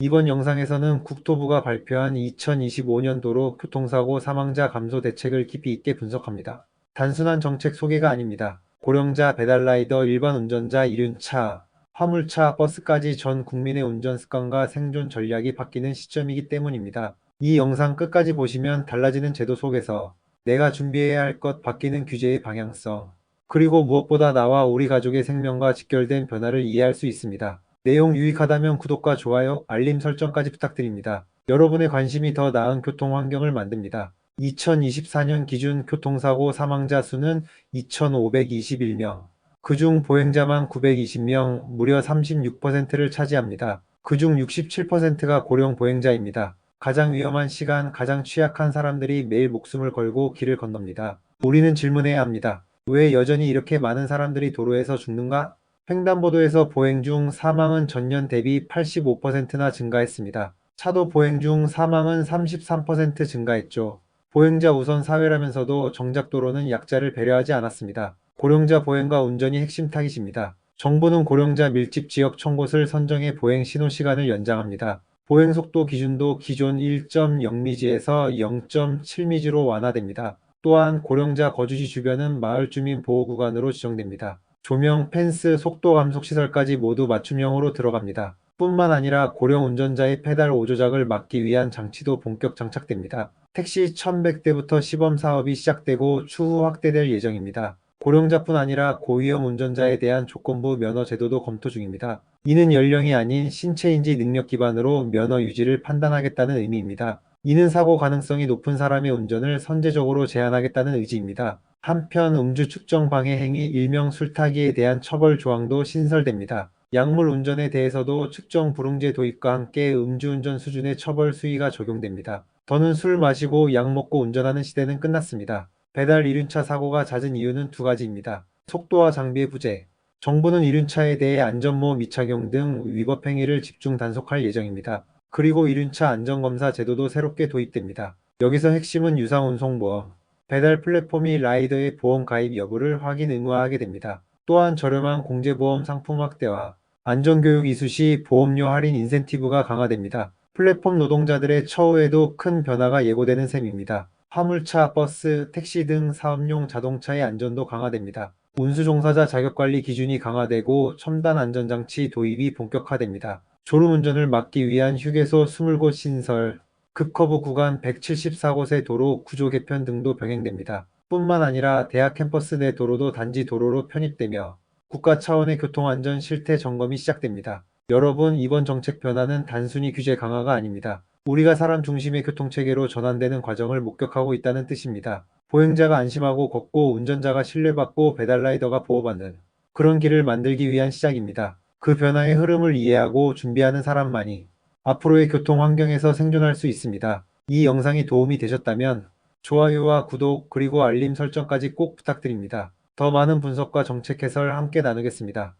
이번 영상에서는 국토부가 발표한 2025년도로 교통사고 사망자 감소 대책을 깊이 있게 분석합니다. 단순한 정책 소개가 아닙니다. 고령자, 배달라이더, 일반 운전자, 이륜차, 화물차, 버스까지 전 국민의 운전 습관과 생존 전략이 바뀌는 시점이기 때문입니다. 이 영상 끝까지 보시면 달라지는 제도 속에서 내가 준비해야 할 것 바뀌는 규제의 방향성, 그리고 무엇보다 나와 우리 가족의 생명과 직결된 변화를 이해할 수 있습니다. 내용 유익하다면 구독과 좋아요, 알림 설정까지 부탁드립니다. 여러분의 관심이 더 나은 교통 환경을 만듭니다. 2024년 기준 교통사고 사망자 수는 2,521명. 그중 보행자만 920명, 무려 36%를 차지합니다. 그중 67%가 고령 보행자입니다. 가장 위험한 시간, 가장 취약한 사람들이 매일 목숨을 걸고 길을 건넙니다. 우리는 질문해야 합니다. 왜 여전히 이렇게 많은 사람들이 도로에서 죽는가? 횡단보도에서 보행 중 사망은 전년 대비 85%나 증가했습니다. 차도 보행 중 사망은 33% 증가했죠. 보행자 우선 사회라면서도 정작 도로는 약자를 배려하지 않았습니다. 고령자 보행과 운전이 핵심 타깃입니다. 정부는 고령자 밀집 지역 천곳을 선정해 보행 신호 시간을 연장합니다. 보행 속도 기준도 기존 1.0미지에서 0.7미지로 완화됩니다. 또한 고령자 거주지 주변은 마을 주민 보호 구간으로 지정됩니다. 조명, 펜스, 속도 감속 시설까지 모두 맞춤형으로 들어갑니다. 뿐만 아니라 고령 운전자의 페달 오조작을 막기 위한 장치도 본격 장착됩니다. 택시 1100대부터 시범 사업이 시작되고 추후 확대될 예정입니다. 고령자뿐 아니라 고위험 운전자에 대한 조건부 면허 제도도 검토 중입니다. 이는 연령이 아닌 신체인지 능력 기반으로 면허 유지를 판단하겠다는 의미입니다. 이는 사고 가능성이 높은 사람의 운전을 선제적으로 제한하겠다는 의지입니다. 한편 음주 측정 방해 행위 일명 술타기에 대한 처벌 조항도 신설됩니다. 약물 운전에 대해서도 측정 불응제 도입과 함께 음주운전 수준의 처벌 수위가 적용됩니다. 더는 술 마시고 약 먹고 운전하는 시대는 끝났습니다. 배달 이륜차 사고가 잦은 이유는 두 가지입니다. 속도와 장비의 부재. 정부는 이륜차에 대해 안전모 미착용 등 위법 행위를 집중 단속할 예정입니다. 그리고 이륜차 안전검사 제도도 새롭게 도입됩니다. 여기서 핵심은 유상운송보험, 배달 플랫폼이 라이더의 보험 가입 여부를 확인 의무화하게 됩니다. 또한 저렴한 공제보험 상품 확대와 안전교육 이수 시 보험료 할인 인센티브가 강화됩니다. 플랫폼 노동자들의 처우에도 큰 변화가 예고되는 셈입니다. 화물차, 버스, 택시 등 사업용 자동차의 안전도 강화됩니다. 운수 종사자 자격관리 기준이 강화되고 첨단 안전장치 도입이 본격화됩니다. 졸음운전을 막기 위한 휴게소 20곳 신설, 급커브 구간 174곳의 도로 구조 개편 등도 병행됩니다. 뿐만 아니라 대학 캠퍼스 내 도로도 단지 도로로 편입되며 국가 차원의 교통안전 실태 점검이 시작됩니다. 여러분, 이번 정책 변화는 단순히 규제 강화가 아닙니다. 우리가 사람 중심의 교통체계로 전환되는 과정을 목격하고 있다는 뜻입니다. 보행자가 안심하고 걷고 운전자가 신뢰받고 배달라이더가 보호받는 그런 길을 만들기 위한 시작입니다. 그 변화의 흐름을 이해하고 준비하는 사람만이 앞으로의 교통 환경에서 생존할 수 있습니다. 이 영상이 도움이 되셨다면 좋아요와 구독 그리고 알림 설정까지 꼭 부탁드립니다. 더 많은 분석과 정책 해설 함께 나누겠습니다.